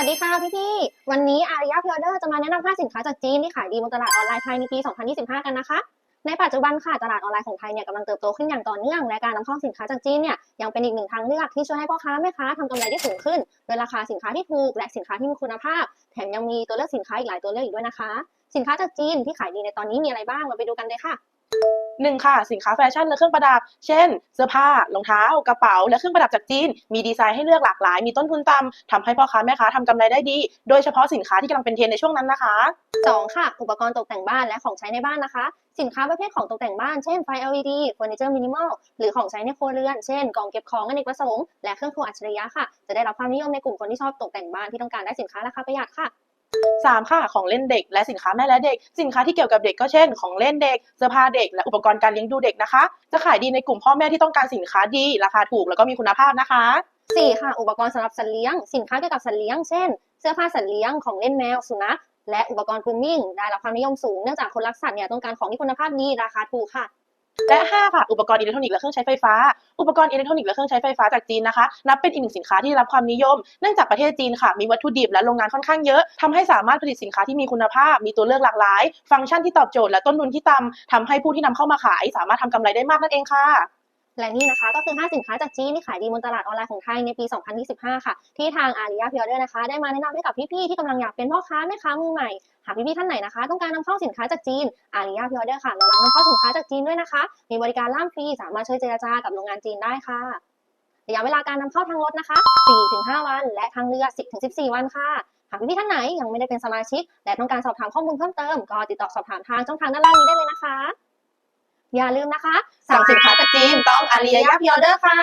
วัสดีค่ะพี่พี่วันนี้อารยาพิออเดอร์จะมาแนะนำ5สินค้าจากจีนที่ขายดีบนตลาดออนไลน์ไทยในปี 2025 กันนะคะ ในปัจจุบันค่ะตลาดออนไลน์ของไทยเนี่ยกำลังเติบโตขึ้นอย่างต่อเนื่อง และการนำเข้าสินค้าจากจีนเนี่ยยังเป็นอีกหนึ่งทางเลือกที่ช่วยให้พ่อค้าแม่ค้าทำกำไรได้สูงขึ้นโดยราคาสินค้าที่ถูกและสินค้าที่มีคุณภาพ แถมยังมีตัวเลือกสินค้าอีกหลายตัวเลือกอีกด้วยนะคะ สินค้าจากจีนที่ขายดีในตอนนี้มีอะไรบ้างเราไปดูกันเลยค่ะ หนึ่งค่ะสินค้าแฟชั่นและเครื่องประดับ เช่น เสื้อผ้ารองเท้ากระเป๋า และเครื่องประดับจากจีน มีดีไซน์ให้เลือกหลากหลาย มีต้นทุนต่ำทำให้พ่อค้าแม่ค้าทำกำไรได้ดี โดยเฉพาะสินค้าที่กำลังเป็นเทรนในช่วงนั้นนะคะ 2 ค่ะ อุปกรณ์ตกแต่งบ้านและของใช้ในบ้านนะคะ สินค้าประเภทของตกแต่งบ้าน เช่นไฟ LED เฟอร์นิเจอร์มินิมอลหรือของใช้ในครัวเรือน เช่นกล่องเก็บของอเนกประสงค์และเครื่องครัวอัจฉริยะค่ะ จะได้รับความนิยมในกลุ่มคนที่ชอบตกแต่งบ้านที่ต้องการได้สินค้าราคาประหยัดค่ะ สามค่ะของเล่นเด็ก และสินค้าแม่และเด็ก สินค้าที่เกี่ยวกับเด็กก็เช่น ของเล่นเด็กเสื้อผ้าเด็กและอุปกรณ์การเลี้ยงดูเด็กนะคะ จะขายดีในกลุ่มพ่อแม่ที่ต้องการสินค้าดี ราคาถูกแล้วก็มีคุณภาพนะคะ4ค่ะอุปกรณ์สำหรับสัตว์เลี้ยง สินค้าเกี่ยวกับสัตว์เลี้ยงเช่น เสื้อผ้าสัตว์เลี้ยงของเล่นแมวสุนัขและอุปกรณ์กรูมมิ่งได้รับความนิยมสูงเนื่องจากคนรักสัตว์เนี่ยต้องการของที่คุณภาพดีราคาถูกค่ะ และห้าค่ะอุปกรณ์อิเล็กทรอนิกส์และเครื่องใช้ไฟฟ้า อุปกรณ์อิเล็กทรอนิกส์และเครื่องใช้ไฟฟ้าจากจีนนะคะ นับเป็นอีกหนึ่งสินค้าที่ได้รับความนิยม เนื่องจากประเทศจีนค่ะ มีวัตถุดิบและโรงงานค่อนข้างเยอะทำให้สามารถผลิตสินค้าที่มีคุณภาพ มีตัวเลือกหลากหลาย ฟังก์ชันที่ตอบโจทย์และต้นทุนที่ต่ำทำให้ผู้ที่นำเข้ามาขาย สามารถทำกำไรได้มากนั่นเองค่ะ และนี่นะคะก็คือ 5 สินค้าจากจีนที่ขายดีบนตลาดออนไลน์ของไทยในปี 2025 ค่ะ ที่ทางอาริยาพิออเดอร์นะคะ ได้มาแนะนำให้กับพี่ๆที่กำลังอยากเป็นพ่อค้าแม่ค้ามือใหม่หากพี่ๆท่านไหนนะคะ ต้องการนำเข้าสินค้าจากจีนอาริยาพิออเดอร์ค่ะเรารับนำเข้าสินค้าจากจีนด้วยนะคะ มีบริการล่ามฟรีสามารถช่วยเจรจากับโรงงานจีนได้ค่ะระยะเวลาการนำเข้าทางรถนะคะ 4-5 วัน และทางเรือ 10-14 วันค่ะหากพี่ๆท่านไหนยังไม่ได้เป็นสมาชิก และต้องการสอบถามข้อมูลเพิ่มเติมก็ติดต่อสอบถามทางช่องทางด้านล่างนี้ได้เลยนะคะ อย่าลืมนะคะ สั่งสินค้าจากจีนต้องอารียาพิออเดอร์ค่ะ